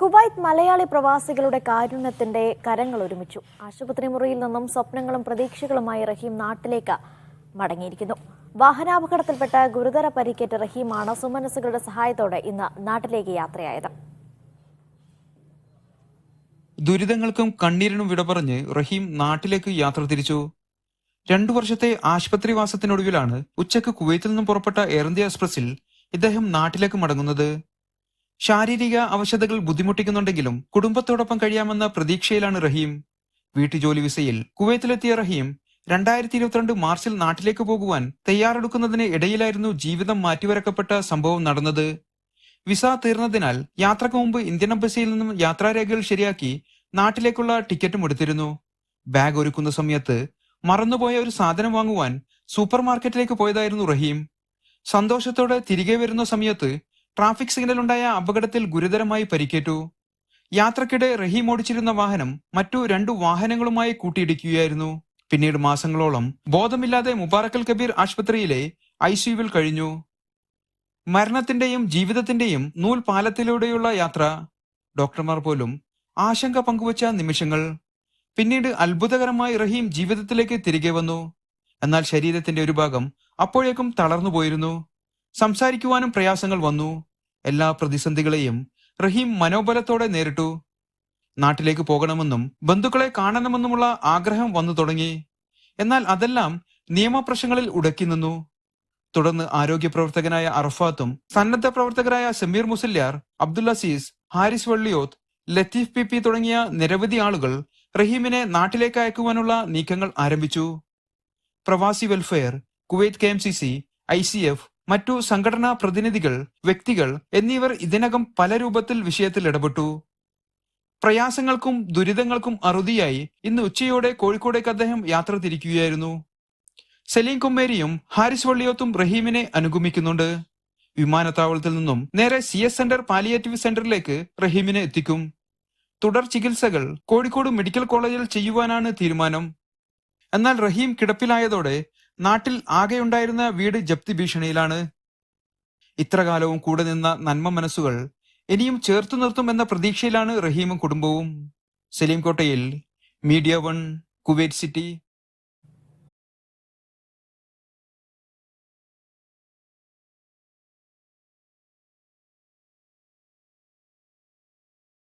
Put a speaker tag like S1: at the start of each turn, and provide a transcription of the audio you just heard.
S1: Kuwait Malayali പ്രവാസികളുടെ കാരുണ്യത്തിന്റെ കരങ്ങൾ ഒരുമിച്ചു. ആശുപത്രി മുറിയിൽ നിന്നും സ്വപ്നങ്ങളും പ്രതീക്ഷകളുമായി റഹീം നാട്ടിലേക്ക് മടങ്ങിയിരിക്കുന്നു. വാഹനാപകടത്തിൽപ്പെട്ട ഗുരുതര പരിക്കേറ്റ റഹീമാണ് സുമനസുകളുടെ സഹായത്തോടെ ഇന്ന് നാട്ടിലേക്ക് യാത്രയായത്.
S2: ദുരിതങ്ങൾക്കും കണ്ണീരിനും വിട പറഞ്ഞ് റഹീം നാട്ടിലേക്ക് യാത്ര തിരിച്ചു. രണ്ടു വർഷത്തെ ആശുപത്രിവാസത്തിനൊടുവിലാണ് ഉച്ചയ്ക്ക് കുവൈത്തിൽ നിന്നും പുറപ്പെട്ട എയർ ഇന്ത്യ എക്സ്പ്രസിൽ ഇദ്ദേഹം നാട്ടിലേക്ക് മടങ്ങുന്നത്. ശാരീരിക അവശതകൾ ബുദ്ധിമുട്ടിക്കുന്നുണ്ടെങ്കിലും കുടുംബത്തോടൊപ്പം കഴിയാമെന്ന പ്രതീക്ഷയിലാണ് റഹീം. വീട്ടുജോലി വിസയിൽ കുവൈത്തിലെത്തിയ റഹീം രണ്ടായിരത്തി ഇരുപത്തിരണ്ട് മാർച്ചിൽ നാട്ടിലേക്ക് പോകുവാൻ തയ്യാറെടുക്കുന്നതിന് ഇടയിലായിരുന്നു ജീവിതം മാറ്റിവരക്കപ്പെട്ട സംഭവം നടന്നത്. വിസ തീർന്നതിനാൽ യാത്രയ്ക്ക് മുമ്പ് ഇന്ത്യൻ എംബസിയിൽ നിന്നും യാത്രാരേഖകൾ ശരിയാക്കി നാട്ടിലേക്കുള്ള ടിക്കറ്റും എടുത്തിരുന്നു. ബാഗ് ഒരുക്കുന്ന സമയത്ത് മറന്നുപോയ ഒരു സാധനം വാങ്ങുവാൻ സൂപ്പർ മാർക്കറ്റിലേക്ക് പോയതായിരുന്നു റഹീം. സന്തോഷത്തോടെ തിരികെ വരുന്ന സമയത്ത് ട്രാഫിക് സിഗ്നലുണ്ടായ അപകടത്തിൽ ഗുരുതരമായി പരിക്കേറ്റു. യാത്രക്കിടെ റഹീം ഓടിച്ചിരുന്ന വാഹനം മറ്റു രണ്ടു വാഹനങ്ങളുമായി കൂട്ടിയിടിക്കുകയായിരുന്നു. പിന്നീട് മാസങ്ങളോളം ബോധമില്ലാതെ മുബാറക്കൽ കബീർ ആശുപത്രിയിലെ ഐസിയുവിൽ കഴിഞ്ഞു. മരണത്തിന്റെയും ജീവിതത്തിന്റെയും നൂൽ പാലത്തിലൂടെയുള്ള യാത്ര. ഡോക്ടർമാർ പോലും ആശങ്ക പങ്കുവച്ച നിമിഷങ്ങൾ. പിന്നീട് അത്ഭുതകരമായി റഹീം ജീവിതത്തിലേക്ക് തിരികെ വന്നു. എന്നാൽ ശരീരത്തിന്റെ ഒരു ഭാഗം അപ്പോഴേക്കും തളർന്നു പോയിരുന്നു സംസാരിക്കുവാനും പ്രയാസങ്ങൾ വന്നു. എല്ലാ പ്രതിസന്ധികളെയും റഹീം മനോബലത്തോടെ നേരിട്ടു. നാട്ടിലേക്ക് പോകണമെന്നും ബന്ധുക്കളെ കാണണമെന്നുമുള്ള ആഗ്രഹം വന്നു തുടങ്ങി. എന്നാൽ അതെല്ലാം നിയമപ്രശ്നങ്ങളിൽ ഉടക്കി നിന്നു. തുടർന്ന് ആരോഗ്യ പ്രവർത്തകനായ അറഫാത്തും സന്നദ്ധ പ്രവർത്തകരായ സമീർ മുസല്യാർ അബ്ദുൽ അസീസ് ഹാരിസ് വള്ളിയോത്ത് ലത്തീഫ് പി പി തുടങ്ങിയ നിരവധി ആളുകൾ റഹീമിനെ നാട്ടിലേക്ക് അയക്കുവാനുള്ള നീക്കങ്ങൾ ആരംഭിച്ചു. Pravasi welfare Kuwait K M C C I C F മറ്റു സംഘടനാ പ്രതിനിധികൾ വ്യക്തികൾ എന്നിവർ ഇതിനകം പല രൂപത്തിൽ വിഷയത്തിൽ ഇടപെട്ടു. പ്രയാസങ്ങൾക്കും ദുരിതങ്ങൾക്കും അറുതിയായി ഇന്ന് ഉച്ചയോടെ കോഴിക്കോടേക്ക് അദ്ദേഹം യാത്ര തിരിക്കുകയായിരുന്നു. സലീം കുമ്മേരിയും ഹാരിസ് വള്ളിയോത്തും റഹീമിനെ അനുഗമിക്കുന്നുണ്ട്. വിമാനത്താവളത്തിൽ നിന്നും നേരെ സി എസ് സെന്റർ പാലിയേറ്റീവ് സെന്ററിലേക്ക് റഹീമിനെ എത്തിക്കും. തുടർ ചികിത്സകൾ കോഴിക്കോട് മെഡിക്കൽ കോളേജിൽ ചെയ്യുവാനാണ് തീരുമാനം. എന്നാൽ റഹീം കിടപ്പിലായതോടെ നാട്ടിൽ ആകെയുണ്ടായിരുന്ന വീട് ജപ്തി ഭീഷണിയിലാണ്. ഇത്രകാലവും കൂടെ നിന്ന നന്മ മനസ്സുകൾ ഇനിയും ചേർത്തു നിർത്തുമെന്ന പ്രതീക്ഷയിലാണ് റഹീമും കുടുംബവും. സലീംകോട്ടയിൽ മീഡിയ വൺ കുവൈറ്റ് സിറ്റി